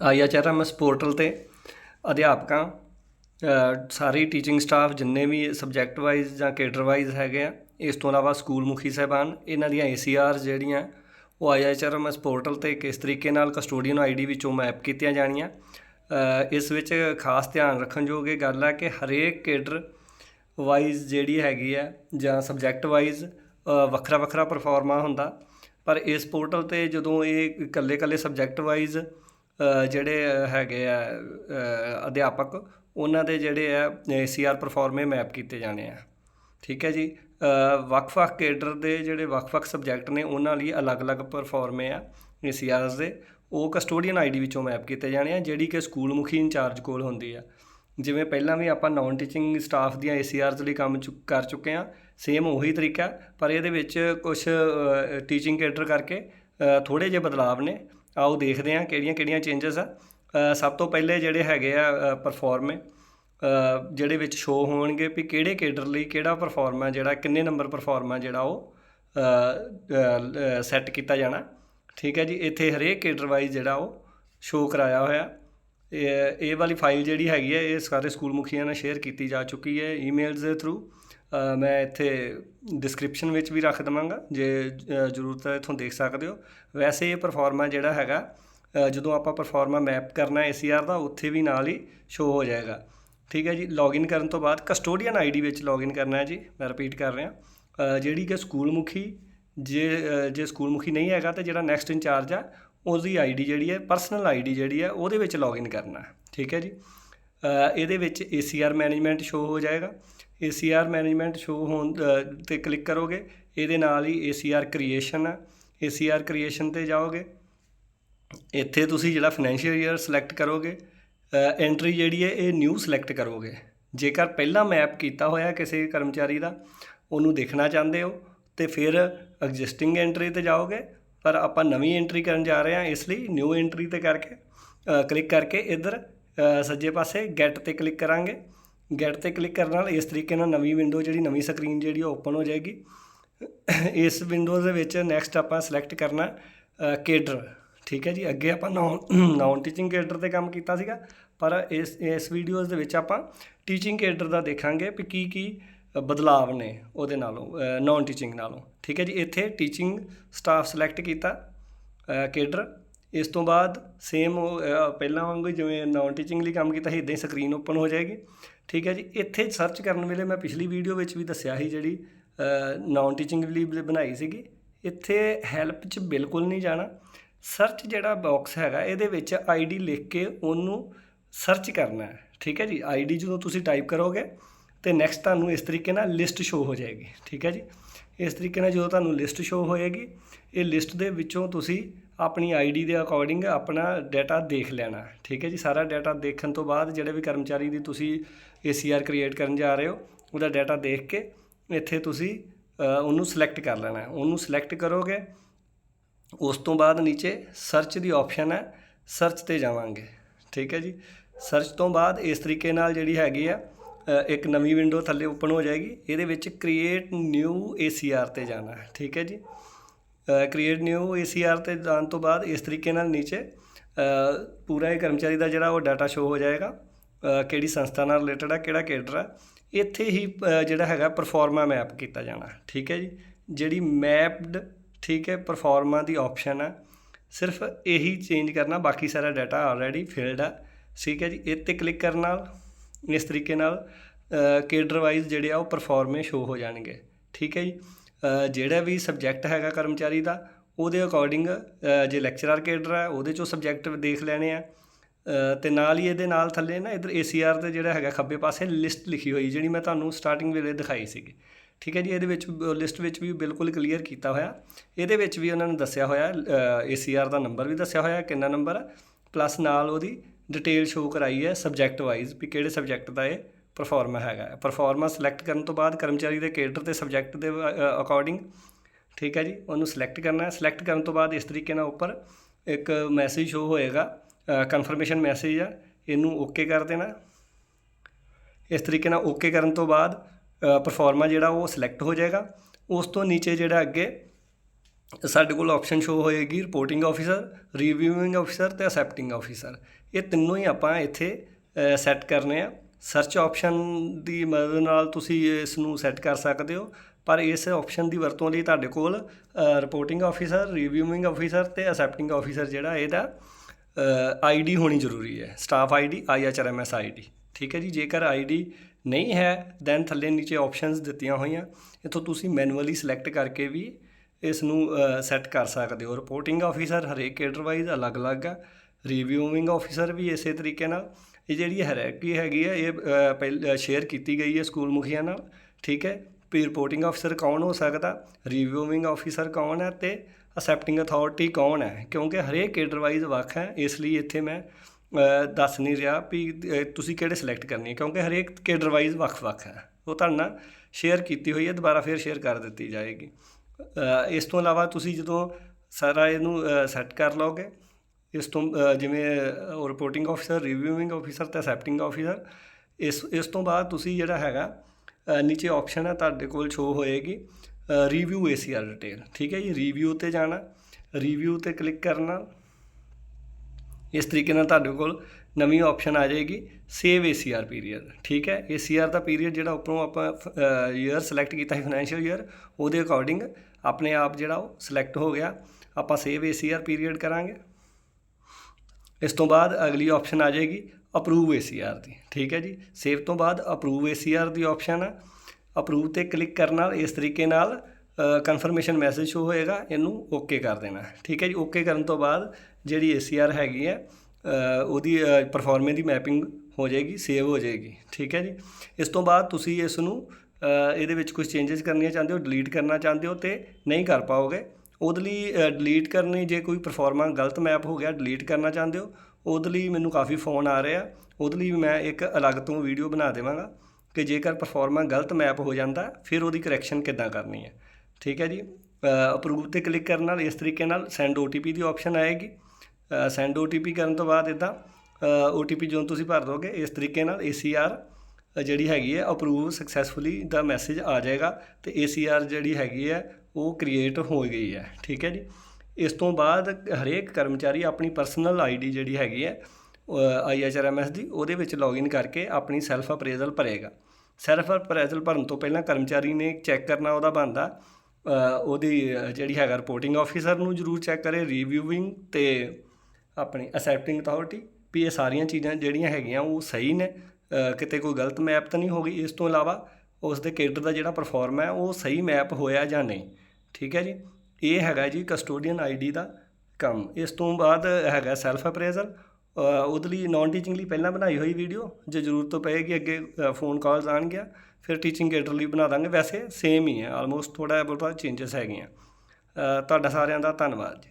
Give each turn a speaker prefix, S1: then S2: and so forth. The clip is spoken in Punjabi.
S1: ਆਈਐਚਆਰਐਮਐਸ ਪੋਰਟਲ ਤੇ ਅਧਿਆਪਕਾਂ ਸਾਰੀ ਟੀਚਿੰਗ ਸਟਾਫ ਜਿੰਨੇ ਵੀ ਸਬਜੈਕਟ ਵਾਈਜ਼ ਜਾਂ ਕੇਡਰ ਵਾਈਜ਼ ਹੈਗੇ ਆ, ਇਸ ਤੋਂ ਇਲਾਵਾ ਸਕੂਲ ਮੁਖੀ ਸਾਹਿਬਾਨ, ਇਹਨਾਂ ਦੀਆਂ ਏਸੀਆਰ ਜਿਹੜੀਆਂ, ਉਹ ਆਈਐਚਆਰਐਮਐਸ ਪੋਰਟਲ ਤੇ ਕਿਸ ਤਰੀਕੇ ਨਾਲ ਕਸਟੋਡੀਅਨ ਆਈਡੀ ਵਿੱਚੋਂ ਮੈਪ ਕੀਤੀਆਂ ਜਾਣੀਆਂ। ਇਸ ਵਿੱਚ ਖਾਸ ਧਿਆਨ ਰੱਖਣ ਯੋਗ ਇਹ ਗੱਲ ਹੈ ਕਿ ਹਰੇਕ ਕੇਡਰ ਵਾਈਜ਼ ਜਿਹੜੀ ਹੈਗੀ ਆ ਜਾਂ ਸਬਜੈਕਟ ਵਾਈਜ਼ ਵੱਖਰਾ ਵੱਖਰਾ ਪਰਫਾਰਮਾ ਹੁੰਦਾ। ਪਰ ਇਸ ਪੋਰਟਲ ਤੇ ਜਦੋਂ ਇਹ ਇਕੱਲੇ ਇਕੱਲੇ ਸਬਜੈਕਟ ਵਾਈਜ਼ ਜਿਹੜੇ ਹੈਗੇ ਆ ਅਧਿਆਪਕ, ਉਹਨਾਂ ਦੇ ਜਿਹੜੇ ਆ ਸੀਆਰ ਪਰਫਾਰਮੇ ਮੈਪ ਕੀਤੇ ਜਾਣੇ ਆ। ਠੀਕ ਹੈ ਜੀ? ਵੱਖ-ਵੱਖ ਕੇਡਰ ਦੇ ਜਿਹੜੇ ਵੱਖ-ਵੱਖ ਸਬਜੈਕਟ ਨੇ, ਉਹਨਾਂ ਲਈ ਅਲੱਗ-ਅਲੱਗ ਪਰਫਾਰਮੇ ਆ ਸੀਆਰਸ ਦੇ। ਉਹ ਕਸਟੋਡੀਅਨ ਆਈਡੀ ਵਿੱਚੋਂ ਮੈਪ ਕੀਤੇ ਜਾਣੇ ਆ, ਜਿਹੜੀ ਕਿ ਸਕੂਲ ਮੁਖੀ ਇੰਚਾਰਜ ਕੋਲ ਹੁੰਦੀ ਆ। ਜਿਵੇਂ ਪਹਿਲਾਂ ਵੀ ਆਪਾਂ ਨਾਨ ਟੀਚਿੰਗ ਸਟਾਫ ਦੀਆਂ ਏਸੀਆਰਸ ਲਈ ਕੰਮ ਚੁ- ਕਰ ਚੁੱਕੇ ਆ ਸੇਮ ਉਹੀ ਤਰੀਕਾ, ਪਰ ਇਹਦੇ ਵਿੱਚ ਕੁਝ ਟੀਚਿੰਗ ਕੇਡਰ ਕਰਕੇ ਥੋੜੇ ਜਿਹੇ ਬਦਲਾਵ ਨੇ। ਆਓ ਦੇਖਦੇ ਹਾਂ ਕਿਹੜੀਆਂ ਕਿਹੜੀਆਂ ਚੇਂਜਸ ਆ। ਸਭ ਤੋਂ ਪਹਿਲੇ ਜਿਹੜੇ ਹੈਗੇ ਆ ਪਰਫਾਰਮੇ ਜਿਹੜੇ ਵਿੱਚ ਸ਼ੋ ਹੋਣਗੇ ਵੀ ਕਿਹੜੇ ਕੇਡਰ ਲਈ ਕਿਹੜਾ ਪਰਫਾਰਮ ਹੈ ਜਿਹੜਾ ਕਿੰਨੇ ਨੰਬਰ ਪਰਫਾਰਮ ਹੈ ਜਿਹੜਾ ਉਹ ਸੈੱਟ ਕੀਤਾ ਜਾਣਾ। ਠੀਕ ਹੈ ਜੀ, ਇੱਥੇ ਹਰੇਕ ਕੇਡਰ ਵਾਈਜ਼ ਜਿਹੜਾ ਉਹ ਸ਼ੋ ਕਰਾਇਆ ਹੋਇਆ। ਇਹ ਇਹ ਵਾਲੀ ਫਾਈਲ ਜਿਹੜੀ ਹੈਗੀ ਹੈ, ਇਹ ਸਾਰੇ ਸਕੂਲ ਮੁਖੀਆਂ ਨਾਲ ਸ਼ੇਅਰ ਕੀਤੀ ਜਾ ਚੁੱਕੀ ਹੈ ਈਮੇਲਸ ਦੇ ਥਰੂ ਮੈਂ ਇੱਥੇ ਡਿਸਕ੍ਰਿਪਸ਼ਨ ਵਿੱਚ ਵੀ ਰੱਖ ਦਵਾਂਗਾ, ਜੇ ਜ਼ਰੂਰਤ ਹੈ ਇੱਥੋਂ ਦੇਖ ਸਕਦੇ ਹੋ। ਵੈਸੇ ਇਹ ਪਰਫਾਰਮਾ ਜਿਹੜਾ ਹੈਗਾ ਜਦੋਂ ਆਪਾਂ ਪਰਫਾਰਮਾ ਮੈਪ ਕਰਨਾ ਏਸੀਆਰ ਦਾ, ਉੱਥੇ ਵੀ ਨਾਲ ਹੀ ਸ਼ੋ ਹੋ ਜਾਏਗਾ। ਠੀਕ ਹੈ ਜੀ ਲੌਗਇਨ ਕਰਨ ਤੋਂ ਬਾਅਦ ਕਸਟੋਡੀਅਨ ਆਈਡੀ ਵਿੱਚ ਲੌਗਇਨ ਕਰਨਾ ਹੈ ਜੀ, ਮੈਂ ਰਿਪੀਟ ਕਰ ਰਿਹਾ। ਜਿਹੜੀ ਕਿ ਸਕੂਲ ਮੁਖੀ ਜੇ ਜੇ ਸਕੂਲ ਮੁਖੀ ਨਹੀਂ ਹੈਗਾ ਤਾਂ ਜਿਹੜਾ ਨੈਕਸਟ ਇੰਚਾਰਜ ਆ, ਉਹਦੀ ਆਈਡੀ ਜਿਹੜੀ ਹੈ ਪਰਸਨਲ ਆਈਡੀ ਜਿਹੜੀ ਹੈ, ਉਹਦੇ ਵਿੱਚ ਲੌਗਇਨ ਕਰਨਾ ਠੀਕ ਹੈ ਜੀ। ਇਹਦੇ ਵਿੱਚ ACR ਮੈਨੇਜਮੈਂਟ ਸ਼ੋ ਹੋ ਜਾਏਗਾ। ACR ਮੈਨੇਜਮੈਂਟ ਸ਼ੋ ਹੋਣ ਤੇ ਕਲਿੱਕ ਕਰੋਗੇ, ਇਹਦੇ ਨਾਲ ਹੀ ACR ਕ੍ਰੀਏਸ਼ਨ ਆ। ACR ਕ੍ਰੀਏਸ਼ਨ ਤੇ ਜਾਓਗੇ। ਇੱਥੇ ਤੁਸੀਂ ਜਿਹੜਾ ਫਾਈਨੈਂਸ਼ੀਅਲ ਈਅਰ ਸਿਲੈਕਟ ਕਰੋਗੇ ਐਂਟਰੀ ਜਿਹੜੀ ਹੈ, ਇਹ ਨਿਊ ਸਿਲੈਕਟ ਕਰੋਗੇ। ਜੇਕਰ ਪਹਿਲਾਂ ਮੈਪ ਕੀਤਾ ਹੋਇਆ ਕਿਸੇ ਕਰਮਚਾਰੀ ਦਾ, ਉਹਨੂੰ ਦੇਖਣਾ ਚਾਹੁੰਦੇ ਹੋ, ਤੇ ਫਿਰ ਐਗਜ਼ਿਸਟਿੰਗ ਐਂਟਰੀ ਤੇ ਜਾਓਗੇ। ਪਰ ਆਪਾਂ ਨਵੀਂ ਐਂਟਰੀ ਕਰਨ ਜਾ ਰਹੇ ਹਾਂ, ਇਸ ਲਈ ਨਿਊ ਐਂਟਰੀ ਤੇ ਕਰਕੇ ਕਲਿੱਕ ਕਰਕੇ ਇੱਧਰ ਸੱਜੇ ਪਾਸੇ ਗੈਟ ਤੇ ਕਲਿੱਕ ਕਰਾਂਗੇ। ਗੈਟ ਤੇ ਕਲਿੱਕ ਕਰਨ ਨਾਲ ਇਸ ਤਰੀਕੇ ਨਾਲ ਨਵੀਂ ਵਿੰਡੋ ਜਿਹੜੀ ਨਵੀਂ ਸਕਰੀਨ ਜਿਹੜੀ ਉਹ ਓਪਨ ਹੋ ਜਾਏਗੀ। ਇਸ ਵਿੰਡੋ ਦੇ ਵਿੱਚ ਨੈਕਸਟ ਆਪਾਂ ਸਿਲੈਕਟ ਕਰਨਾ ਕੇਡਰ ਠੀਕ ਹੈ ਜੀ, ਅੱਗੇ ਆਪਾਂ ਨਾਨ ਟੀਚਿੰਗ ਕੇਡਰ ਤੇ ਕੰਮ ਕੀਤਾ ਸੀਗਾ, ਪਰ ਇਸ ਇਸ ਵੀਡੀਓਜ਼ ਦੇ ਵਿੱਚ ਆਪਾਂ ਟੀਚਿੰਗ ਕੇਡਰ ਦਾ ਦੇਖਾਂਗੇ ਵੀ ਕੀ ਕੀ ਬਦਲਾਵ ਨੇ ਉਹਦੇ ਨਾਲੋਂ ਨਾਨ ਟੀਚਿੰਗ ਨਾਲੋਂ। ਠੀਕ ਹੈ ਜੀ, ਇੱਥੇ ਟੀਚਿੰਗ ਸਟਾਫ ਸਿਲੈਕਟ ਕੀਤਾ ਕੇਡਰ ਇਸ ਤੋਂ ਬਾਅਦ ਸੇਮ ਪਹਿਲਾਂ ਵਾਂਗੂ ਜਿਵੇਂ ਨਾਨ ਟੀਚਿੰਗ ਲਈ ਕੰਮ ਕੀਤਾ ਸੀ ਇਦਾਂ ਹੀ ਸਕਰੀਨ ਓਪਨ ਹੋ ਜਾਏਗੀ। ਠੀਕ ਹੈ ਜੀ, ਇੱਥੇ ਸਰਚ ਕਰਨ ਵੇਲੇ ਮੈਂ ਪਿਛਲੀ ਵੀਡੀਓ ਵਿੱਚ ਵੀ ਦੱਸਿਆ ਸੀ ਜਿਹੜੀ ਨਾਨ ਟੀਚਿੰਗ ਲਈ ਬਣਾਈ ਸੀਗੀ। ਇੱਥੇ ਹੈਲਪ 'ਚ ਬਿਲਕੁਲ ਨਹੀਂ ਜਾਣਾ। ਸਰਚ ਜਿਹੜਾ ਬਾਕਸ ਹੈਗਾ, ਇਹਦੇ ਵਿੱਚ ਆਈਡੀ ਲਿਖ ਕੇ ਉਹਨੂੰ ਸਰਚ ਕਰਨਾ ਹੈ। ਠੀਕ ਹੈ ਜੀ ਆਈਡੀ ਜਦੋਂ ਤੁਸੀਂ ਟਾਈਪ ਕਰੋਗੇ, ਤੇ ਨੈਕਸਟ ਤੁਹਾਨੂੰ ਇਸ ਤਰੀਕੇ ਨਾਲ ਲਿਸਟ ਸ਼ੋ ਹੋ ਜਾਏਗੀ। ਠੀਕ ਹੈ ਜੀ, ਇਸ ਤਰੀਕੇ ਨਾਲ ਜਦੋਂ ਤੁਹਾਨੂੰ ਲਿਸਟ ਸ਼ੋ ਹੋਏਗੀ, ਇਹ ਲਿਸਟ ਦੇ ਵਿੱਚੋਂ ਤੁਸੀਂ ਆਪਣੀ ਆਈਡੀ ਦੇ ਅਕੋਰਡਿੰਗ ਆਪਣਾ ਡਾਟਾ ਦੇਖ ਲੈਣਾ। ਠੀਕ ਹੈ ਜੀ? ਸਾਰਾ ਡਾਟਾ ਦੇਖਣ ਤੋਂ ਬਾਅਦ ਜਿਹੜੇ ਵੀ ਕਰਮਚਾਰੀ ਦੀ ਤੁਸੀਂ ਏਸੀਆਰ ਕ੍ਰੀਏਟ ਕਰਨ ਜਾ ਰਹੇ ਹੋ, ਉਹਦਾ ਡਾਟਾ ਦੇਖ ਕੇ ਇੱਥੇ ਤੁਸੀਂ ਉਹਨੂੰ ਸਿਲੈਕਟ ਕਰ ਲੈਣਾ। ਉਹਨੂੰ ਸਿਲੈਕਟ ਕਰੋਗੇ, ਉਸ ਤੋਂ ਬਾਅਦ ਨੀਚੇ ਸਰਚ ਦੀ ਆਪਸ਼ਨ ਹੈ ਸਰਚ ਤੇ ਜਾਵਾਂਗੇ। ਠੀਕ ਹੈ ਜੀ? ਸਰਚ ਤੋਂ ਬਾਅਦ ਇਸ ਤਰੀਕੇ ਨਾਲ ਜਿਹੜੀ ਹੈਗੀ ਆ ਇੱਕ ਨਵੀਂ ਵਿੰਡੋ ਥੱਲੇ ਓਪਨ ਹੋ ਜਾਏਗੀ। ਇਹਦੇ ਵਿੱਚ ਕ੍ਰੀਏਟ ਨਿਊ ACR ਤੇ ਜਾਣਾ। ਹੈ ਠੀਕ ਹੈ ਜੀ? ਕ੍ਰੀਏਟ ਨਿਊ ACR ਤੇ ਜਾਣ ਤੋਂ ਬਾਅਦ ਇਸ ਤਰੀਕੇ ਨਾਲ ਨੀਚੇ ਪੂਰਾ ਇਹ ਕਰਮਚਾਰੀ ਦਾ ਜਿਹੜਾ ਉਹ ਡਾਟਾ ਸ਼ੋ ਹੋ ਜਾਏਗਾ ਕਿਹੜੀ ਸੰਸਥਾ ਨਾਲ ਰਿਲੇਟਡ ਹੈ ਕਿਹੜਾ ਕੇਡਰ ਹੈ ਇੱਥੇ ਹੀ ਜਿਹੜਾ ਹੈਗਾ ਪਰਫਾਰਮਾ ਮੈਪ ਕੀਤਾ ਜਾਣਾ, ਠੀਕ ਹੈ ਜੀ? ਜਿਹੜੀ ਮੈਪਡ ਠੀਕ ਹੈ ਪਰਫਾਰਮਾ ਦੀ ਆਪਸ਼ਨ ਹੈ ਸਿਰਫ ਇਹੀ ਚੇਂਜ ਕਰਨਾ, ਬਾਕੀ ਸਾਰਾ ਡਾਟਾ ਆਲਰੇਡੀ ਫਿਲਡ ਆ, ਠੀਕ ਹੈ ਜੀ? ਇਹ ਤੇ ਕਲਿੱਕ ਕਰਨ ਨਾਲ, ਇਸ ਤਰੀਕੇ ਨਾਲ ਕੇਡਰ ਵਾਈਜ਼ ਜਿਹੜੇ ਆ ਉਹ ਪਰਫਾਰਮੇ ਸ਼ੋ ਹੋ ਜਾਣਗੇ, ਠੀਕ ਹੈ ਜੀ? ਜਿਹੜਾ ਵੀ ਸਬਜੈਕਟ ਹੈਗਾ ਕਰਮਚਾਰੀ ਦਾ ਉਹਦੇ ਅਕੋਰਡਿੰਗ ਜੇ ਲੈਕਚਰਰ ਕੇਡਰ ਹੈ ਉਹਦੇ ਚੋਂ ਸਬਜੈਕਟ ਦੇਖ ਲੈਣੇ ਆ। ਅ, ਤੇ ਨਾਲ ਹੀ ਇਹਦੇ ਨਾਲ ਥੱਲੇ ਨਾ ਇਧਰ ACR ਤੇ ਜਿਹੜਾ ਹੈਗਾ ਖੱਬੇ ਪਾਸੇ ਲਿਸਟ ਲਿਖੀ ਹੋਈ ਜਿਹੜੀ ਮੈਂ ਤੁਹਾਨੂੰ ਸਟਾਰਟਿੰਗ ਵੇਲੇ ਦਿਖਾਈ ਸੀਗੀ। ਠੀਕ ਹੈ ਜੀ ਇਹਦੇ ਵਿੱਚ ਲਿਸਟ ਵਿੱਚ ਵੀ ਬਿਲਕੁਲ ਕਲੀਅਰ ਕੀਤਾ ਹੋਇਆ। ਇਹਦੇ ਵਿੱਚ ਵੀ ਉਹਨਾਂ ਨੇ ਦੱਸਿਆ ਹੋਇਆ ACR ਦਾ ਨੰਬਰ ਵੀ ਦੱਸਿਆ ਹੋਇਆ ਕਿੰਨਾ ਨੰਬਰ ਹੈ ਪਲੱਸ ਨਾਲ ਉਹਦੀ ਡਿਟੇਲ ਸ਼ੋ ਕਰਾਈ ਹੈ ਸਬਜੈਕਟ ਵਾਈਜ਼ ਵੀ ਕਿਹੜੇ ਸਬਜੈਕਟ ਦਾ ਇਹ। ਪਰਫਾਰਮਾ ਹੈਗਾ ਪਰਫਾਰਮਾ ਸਿਲੈਕਟ ਕਰਨ ਤੋਂ ਬਾਅਦ ਕਰਮਚਾਰੀ ਦੇ ਕੇਡਰ ਤੇ ਸਬਜੈਕਟ ਦੇ ਅਕੋਰਡਿੰਗ ਠੀਕ ਹੈ ਜੀ, ਉਹਨੂੰ ਸਿਲੈਕਟ ਕਰਨਾ ਹੈ। ਸਿਲੈਕਟ ਕਰਨ ਤੋਂ ਬਾਅਦ ਇਸ ਤਰੀਕੇ ਨਾਲ ਉੱਪਰ ਇੱਕ ਮੈਸੇਜ ਸ਼ੋ ਹੋਏਗਾ ਕਨਫਰਮੇਸ਼ਨ ਮੈਸੇਜ ਆ, ਇਹਨੂੰ ਓਕੇ ਕਰ ਦੇਣਾ। ਇਸ ਤਰੀਕੇ ਨਾਲ ਓਕੇ ਕਰਨ ਤੋਂ ਬਾਅਦ ਪਰਫਾਰਮਾ ਜਿਹੜਾ ਉਹ ਸਿਲੈਕਟ ਹੋ ਜਾਏਗਾ। ਉਸ ਤੋਂ ਨੀਚੇ ਜਿਹੜਾ ਅੱਗੇ ਸਾਡੇ ਕੋਲ ਆਪਸ਼ਨ ਸ਼ੋ ਹੋਏਗੀ ਰਿਪੋਰਟਿੰਗ ਆਫੀਸਰ ਰਿਵਿਊਇੰਗ ਆਫੀਸਰ ਤੇ ਅਸੈਪਟਿੰਗ ਆਫੀਸਰ ਇਹ ਤਿੰਨੋਂ ਹੀ ਆਪਾਂ ਇੱਥੇ ਸੈੱਟ ਕਰਨੇ ਆ। ਸਰਚ ਆਪਸ਼ਨ ਦੀ ਮਦਦ ਨਾਲ ਤੁਸੀਂ ਇਸ ਨੂੰ ਸੈੱਟ ਕਰ ਸਕਦੇ ਹੋ। ਪਰ ਇਸ ਆਪਸ਼ਨ ਦੀ ਵਰਤੋਂ ਲਈ ਤੁਹਾਡੇ ਕੋਲ ਰਿਪੋਰਟਿੰਗ ਆਫੀਸਰ ਰਿਵਿਊਇੰਗ ਆਫੀਸਰ ਤੇ ਅਸੈਪਟਿੰਗ ਆਫੀਸਰ ਜਿਹੜਾ ਇਹਦਾ ਆਈਡੀ ਹੋਣੀ ਜ਼ਰੂਰੀ ਹੈ। ਸਟਾਫ ਆਈਡੀ ਆਈਐਚਆਰਐਮਐਸ ਆਈਡੀ ਠੀਕ ਹੈ ਜੀ? ਜੇਕਰ ਆਈਡੀ ਨਹੀਂ ਹੈ ਦੈਨ ਥੱਲੇ ਨੀਚੇ ਆਪਸ਼ਨਸ ਦਿੱਤੀਆਂ ਹੋਈਆਂ। ਇੱਥੋਂ ਤੁਸੀਂ ਮੈਨੂਅਲੀ ਸਿਲੈਕਟ ਕਰਕੇ ਵੀ ਇਸ ਨੂੰ ਸੈੱਟ ਕਰ ਸਕਦੇ ਹੋ। ਰਿਪੋਰਟਿੰਗ ਆਫੀਸਰ ਹਰੇਕ ਕੇਡਰ ਵਾਈਜ਼ ਅਲੱਗ-ਅਲੱਗ ਹੈ। ਰਿਵਿਊਇੰਗ ਆਫੀਸਰ ਵੀ ਇਸੇ ਤਰੀਕੇ ਨਾਲ। ਇਹ ਜਿਹੜੀ ਹੈਰਾਰਕੀ ਹੈਗੀ ਹੈ ਇਹ ਪਹਿਲ ਸ਼ੇਅਰ ਕੀਤੀ ਗਈ ਹੈ ਸਕੂਲ ਮੁਖੀਆਂ ਨਾਲ, ਠੀਕ ਹੈ? ਵੀ ਰਿਪੋਰਟਿੰਗ ਅਫਸਰ ਕੌਣ ਹੋ ਸਕਦਾ? ਰਿਵਿਊਇੰਗ ਆਫੀਸਰ ਕੌਣ ਹੈ? ਤੇ ਅਸੈਪਟਿੰਗ ਅਥਾਰਟੀ ਕੌਣ ਹੈ? ਕਿਉਂਕਿ ਹਰੇਕ ਕੇਡਰ ਵਾਈਜ਼ ਵੱਖ ਹੈ, ਇਸ ਲਈ ਇੱਥੇ ਮੈਂ ਦੱਸ ਨਹੀਂ ਰਿਹਾ ਵੀ ਤੁਸੀਂ ਕਿਹੜੇ ਸਿਲੈਕਟ ਕਰਨੀ ਹੈ, ਕਿਉਂਕਿ ਹਰੇਕ ਕੇਡਰ ਵਾਈਜ਼ ਵੱਖ-ਵੱਖ ਹੈ। ਉਹ ਤੁਹਾਡੇ ਨਾਲ ਸ਼ੇਅਰ ਕੀਤੀ ਹੋਈ ਹੈ, ਦੁਬਾਰਾ ਫਿਰ ਸ਼ੇਅਰ ਕਰ ਦਿੱਤੀ ਜਾਏਗੀ। ਇਸ ਤੋਂ ਇਲਾਵਾ ਤੁਸੀਂ ਜਦੋਂ ਸਾਰਾ ਇਹਨੂੰ ਸੈੱਟ ਕਰ ਲਓਗੇ ਇਸ ਤੋਂ ਜਿਵੇਂ ਰਿਪੋਰਟਿੰਗ ਆਫੀਸਰ ਰਿਵਿਊਇੰਗ ਆਫੀਸਰ ਤੇ ਅਸੈਪਟਿੰਗ ਆਫੀਸਰ ਇਸ ਇਸ ਤੋਂ ਬਾਅਦ ਤੁਸੀਂ ਜਿਹੜਾ ਹੈਗਾ ਨੀਚੇ ਆਪਸ਼ਨ ਹੈ ਤੁਹਾਡੇ ਕੋਲ ਸ਼ੋ ਹੋਏਗੀ ਰਿਵਿਊ ਏਸੀਆਰ ਡਿਟੇਲ ਠੀਕ ਹੈ ਜੀ? ਰਿਵਿਊ ਤੇ ਜਾਣਾ ਰਿਵਿਊ ਤੇ ਕਲਿੱਕ ਕਰਨਾ, ਇਸ ਤਰੀਕੇ ਨਾਲ ਤੁਹਾਡੇ ਕੋਲ ਨਵੀਂ ਆਪਸ਼ਨ ਆ ਜਾਏਗੀ ਸੇਵ ਏਸੀਆਰ ਪੀਰੀਅਡ ਠੀਕ ਹੈ? ਏਸੀਆਰ ਦਾ ਪੀਰੀਅਡ ਜਿਹੜਾ ਉੱਪਰੋਂ ਆਪਾਂ ਈਅਰ ਸਿਲੈਕਟ ਕੀਤਾ ਹੈ ਫਾਈਨੈਂਸ਼ੀਅਲ ਈਅਰ ਉਹਦੇ ਅਕੋਰਡਿੰਗ ਆਪਣੇ ਆਪ ਜਿਹੜਾ ਉਹ ਸਿਲੈਕਟ ਹੋ ਗਿਆ, ਆਪਾਂ ਸੇਵ ਏਸੀਆਰ ਪੀਰੀਅਡ ਕਰਾਂਗੇ। ਇਸ ਤੋਂ ਬਾਅਦ ਅਗਲੀ ਆਪਸ਼ਨ ਆ ਜਾਏਗੀ ਅਪਰੂਵ ਏਸੀਆਰ ਦੀ। ਠੀਕ ਹੈ ਜੀ? ਸੇਵ ਤੋਂ ਬਾਅਦ ਅਪਰੂਵ ਏਸੀਆਰ ਦੀ ਆਪਸ਼ਨ ਆ। ਅਪਰੂਵ ਤੇ ਕਲਿੱਕ ਕਰਨ ਨਾਲ, ਇਸ ਤਰੀਕੇ ਨਾਲ ਕਨਫਰਮੇਸ਼ਨ ਮੈਸੇਜ ਸ਼ੋ ਹੋਏਗਾ। ਇਹਨੂੰ ਓਕੇ ਕਰ ਦੇਣਾ। ਠੀਕ ਹੈ ਜੀ? ਓਕੇ ਕਰਨ ਤੋਂ ਬਾਅਦ ਜਿਹੜੀ ਏਸੀਆਰ ਹੈਗੀ ਹੈ ਉਹਦੀ ਪਰਫਾਰਮੈਂਸ ਦੀ ਮੈਪਿੰਗ ਹੋ ਜਾਏਗੀ ਸੇਵ ਹੋ ਜਾਏਗੀ। ਠੀਕ ਹੈ ਜੀ? ਇਸ ਤੋਂ ਬਾਅਦ ਤੁਸੀਂ ਇਸ ਨੂੰ ਇਹਦੇ ਵਿੱਚ ਕੁਝ ਚੇਂਜਸ ਕਰਨੀਆਂ ਚਾਹੁੰਦੇ ਹੋ ਡਿਲੀਟ ਕਰਨਾ ਚਾਹੁੰਦੇ ਹੋ ਤੇ ਨਹੀਂ ਕਰ ਪਾਓਗੇ ਉਹਦੇ ਲਈ ਡਿਲੀਟ ਕਰਨੀ ਜੇ ਕੋਈ ਪਰਫਾਰਮਾ ਗਲਤ ਮੈਪ ਹੋ ਗਿਆ ਡਿਲੀਟ ਕਰਨਾ ਚਾਹੁੰਦੇ ਹੋ ਉਹਦੇ ਲਈ ਮੈਨੂੰ ਕਾਫੀ ਫੋਨ ਆ ਰਹੇ ਆ। ਉਹਦੇ ਲਈ ਮੈਂ ਇੱਕ ਅਲੱਗ ਤੋਂ ਵੀਡੀਓ ਬਣਾ ਦੇਵਾਂਗਾ ਕਿ ਜੇਕਰ ਪਰਫਾਰਮਾ ਗਲਤ ਮੈਪ ਹੋ ਜਾਂਦਾ ਫਿਰ ਉਹਦੀ ਕਰੈਕਸ਼ਨ ਕਿੱਦਾਂ ਕਰਨੀ ਹੈ। ਠੀਕ ਹੈ ਜੀ? ਅਪਰੂਵ ਤੇ ਕਲਿੱਕ ਕਰਨ ਨਾਲ ਇਸ ਤਰੀਕੇ ਨਾਲ ਸੈਂਡ OTP ਦੀ ਆਪਸ਼ਨ ਆਏਗੀ। ਸੈਂਡ OTP ਕਰਨ ਤੋਂ ਬਾਅਦ ਇਦਾਂ OTP ਜਦੋਂ ਤੁਸੀਂ ਭਰ ਦੋਗੇ ਇਸ ਤਰੀਕੇ ਨਾਲ ACR ਅ, ਜਿਹੜੀ ਹੈਗੀ ਹੈ ਅਪਰੂਵ ਸਕਸੈਸਫੁਲੀ ਦਾ ਮੈਸੇਜ ਆ ਜਾਏਗਾ। ਤੇ ACR ਜਿਹੜੀ ਹੈਗੀ ਹੈ ਉਹ ਕ੍ਰੀਏਟ ਹੋ ਗਈ ਹੈ, ਠੀਕ ਹੈ ਜੀ। ਇਸ ਤੋਂ ਬਾਅਦ ਹਰੇਕ ਕਰਮਚਾਰੀ ਆਪਣੀ ਪਰਸਨਲ ਆਈਡੀ ਜਿਹੜੀ ਹੈਗੀ ਹੈ ਆਈਐਚਆਰਐਮਐਸ ਦੀ, ਉਹਦੇ ਵਿੱਚ ਲੌਗਇਨ ਕਰਕੇ ਆਪਣੀ ਸੈਲਫ ਅਪਰੇਜ਼ਲ ਭਰੇਗਾ। ਸੈਲਫ ਅਪਰੇਜ਼ਲ ਭਰਨ ਤੋਂ ਪਹਿਲਾਂ ਕਰਮਚਾਰੀ ਨੇ ਚੈੱਕ ਕਰਨਾ ਉਹਦਾ ਬਣਦਾ ਉਹਦੀ ਜਿਹੜੀ ਹੈਗਾ ਰਿਪੋਰਟਿੰਗ ਆਫੀਸਰ ਨੂੰ ਜ਼ਰੂਰ ਚੈੱਕ ਕਰੇ ਰਿਵਿਊਇੰਗ ਤੇ ਆਪਣੀ ਅਸੈਪਟਿੰਗ ਅਥਾਰਟੀ ਵੀ ਇਹ ਸਾਰੀਆਂ ਚੀਜ਼ਾਂ ਜਿਹੜੀਆਂ ਹੈਗੀਆਂ ਉਹ ਸਹੀ ਨੇ ਕਿਤੇ ਕੋਈ ਗਲਤ ਮੈਪ ਤਾਂ ਨਹੀਂ ਹੋ ਗਈ। ਇਸ ਤੋਂ ਇਲਾਵਾ ਉਸ ਦੇ ਕੇਡਰ ਦਾ ਜਿਹੜਾ ਪਰਫਾਰਮ ਹੈ, ਉਹ ਸਹੀ ਮੈਪ ਹੋਇਆ ਜਾਂ ਨਹੀਂ। ਠੀਕ ਹੈ ਜੀ? ਇਹ ਹੈਗਾ ਜੀ ਕਸਟੋਡੀਅਨ ਆਈਡੀ ਦਾ ਕੰਮ। ਇਸ ਤੋਂ ਬਾਅਦ ਹੈਗਾ ਸੈਲਫ ਅਪਰੇਜ਼ਲ ਉਹਦੇ ਲਈ ਨਾਨ ਟੀਚਿੰਗ ਲਈ ਪਹਿਲਾਂ ਬਣਾਈ ਹੋਈ ਵੀਡੀਓ ਜੇ ਜ਼ਰੂਰਤ ਪਏਗੀ ਅੱਗੇ ਫੋਨ ਕਾਲਸ ਆਣਗੀਆਂ ਫਿਰ ਟੀਚਿੰਗ ਗੇਟਰ ਲਈ ਬਣਾ ਦਾਂਗੇ। ਵੈਸੇ ਸੇਮ ਹੀ ਹੈ। ਆਲਮੋਸਟ ਥੋੜਾ ਬਹੁਤਾ ਚੇਂਜਸ ਹੈਗੀਆਂ। ਤੁਹਾਡਾ ਸਾਰਿਆਂ ਦਾ ਧੰਨਵਾਦ ਜੀ।